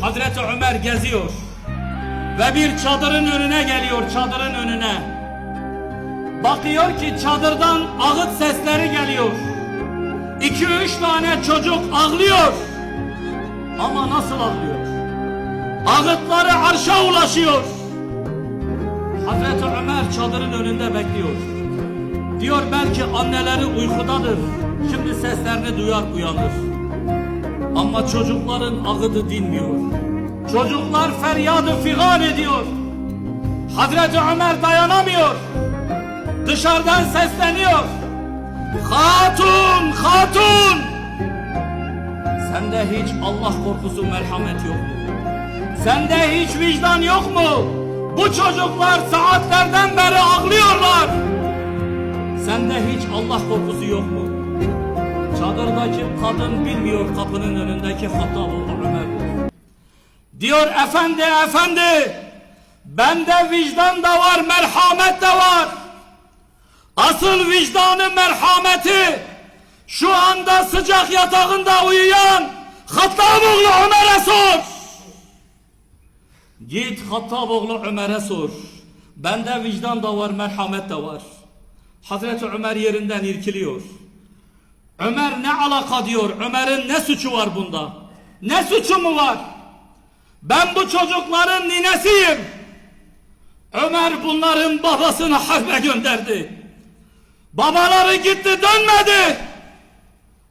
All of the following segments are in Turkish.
Hazreti Ömer geziyor. Ve bir çadırın önüne geliyor, çadırın önüne. Bakıyor ki çadırdan ağıt sesleri geliyor. İki üç tane çocuk ağlıyor. Ama nasıl ağlıyor? Ağıtları arşa ulaşıyor. Hazreti Ömer çadırın önünde bekliyor. Diyor belki anneleri uykudadır. Şimdi seslerini duyar uyanır. Ama çocukların ağıdı dinmiyor. Çocuklar feryadı figan ediyor. Hazreti Ömer dayanamıyor. Dışarıdan sesleniyor. Hatun, hatun! Sende hiç Allah korkusu, merhamet yok mu? Sende hiç vicdan yok mu? Bu çocuklar saatlerden beri ağlıyorlar. Sende hiç Allah korkusu yok mu? Çadırdaki kadın bilmiyor kapının önündeki Hattaboğlu Ömer. Diyor efendi efendi bende vicdan da var merhamet de var. Asıl vicdanı merhameti şu anda sıcak yatağında uyuyan Hattaboğlu Ömer'e sor. Git Hattaboğlu Ömer'e sor. Bende vicdan da var merhamet de var. Hazreti Ömer yerinden irkiliyor. Ömer ne alaka diyor? Ömer'in ne suçu var bunda? Ne suçu mu var? Ben bu çocukların ninesiyim. Ömer bunların babasını harbe gönderdi. Babaları gitti dönmedi.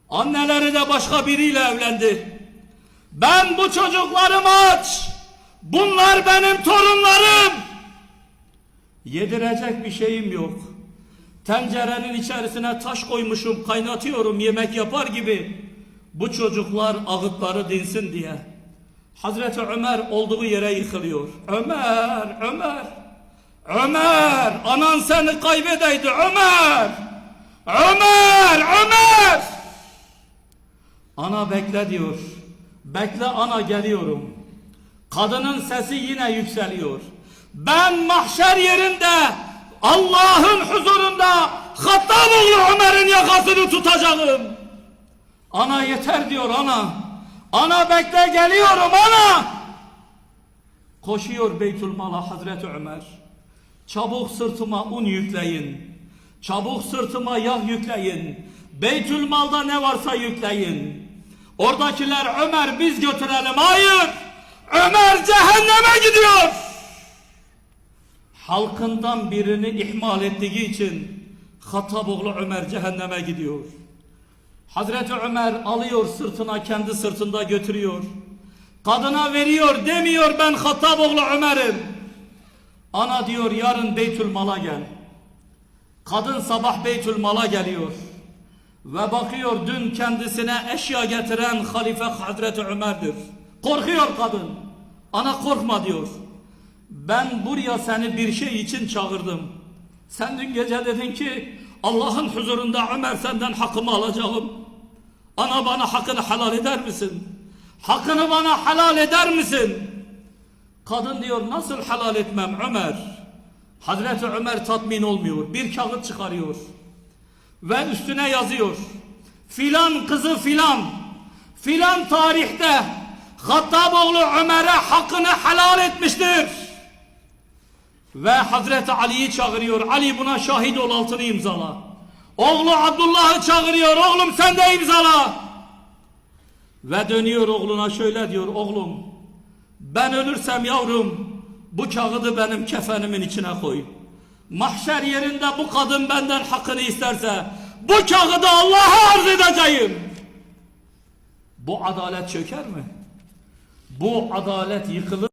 Anneleri de başka biriyle evlendi. Ben bu çocuklarım aç. Bunlar benim torunlarım. Yedirecek bir şeyim yok. Tencerenin içerisine taş koymuşum, kaynatıyorum yemek yapar gibi. Bu çocuklar ağıtları dinsin diye. Hazreti Ömer olduğu yere yıkılıyor. Ömer, Ömer, Ömer, anan seni kaybedeydi Ömer, Ömer, Ömer. Ana bekle diyor. Bekle ana geliyorum. Kadının sesi yine yükseliyor. Ben mahşer yerinde Allah'ın huzurunda Hattaboğlu Ömer'in yakasını tutacağım. Ana yeter diyor ana. Ana bekle geliyorum ana. Koşuyor Beytülmal'a Hazreti Ömer. Çabuk sırtıma un yükleyin. Çabuk sırtıma yağ yükleyin. Beytülmal'da ne varsa yükleyin. Oradakiler Ömer biz götürelim. Hayır. Ömer cehenneme gidiyor. Halkından birini ihmal ettiği için Hattaboğlu Ömer cehenneme gidiyor. Hazreti Ömer alıyor sırtına kendi sırtında götürüyor. Kadına veriyor demiyor ben Hattaboğlu Ömer'im. Ana diyor yarın Beytülmal'a gel. Kadın sabah Beytülmal'a geliyor. Ve bakıyor dün kendisine eşya getiren halife Hazreti Ömer'dir. Korkuyor kadın. Ana korkma diyor. Ben buraya seni bir şey için çağırdım. Sen dün gece dedin ki Allah'ın huzurunda Ömer senden hakkımı alacağım. Ana bana hakkını helal eder misin? Hakkını bana helal eder misin? Kadın diyor nasıl helal etmem Ömer? Hazreti Ömer tatmin olmuyor. Bir kağıt çıkarıyor. Ve üstüne yazıyor. Filan kızı filan. Filan tarihte Hattaboğlu Ömer'e hakkını helal etmiştir. Ve Hazreti Ali'yi çağırıyor. Ali buna şahit ol altını imzala. Oğlu Abdullah'ı çağırıyor. Oğlum sen de imzala. Ve dönüyor oğluna şöyle diyor. Oğlum ben ölürsem yavrum bu kağıdı benim kefenimin içine koy. Mahşer yerinde bu kadın benden hakkını isterse bu kağıdı Allah'a arz edeceğim. Bu adalet çöker mi? Bu adalet yıkılır.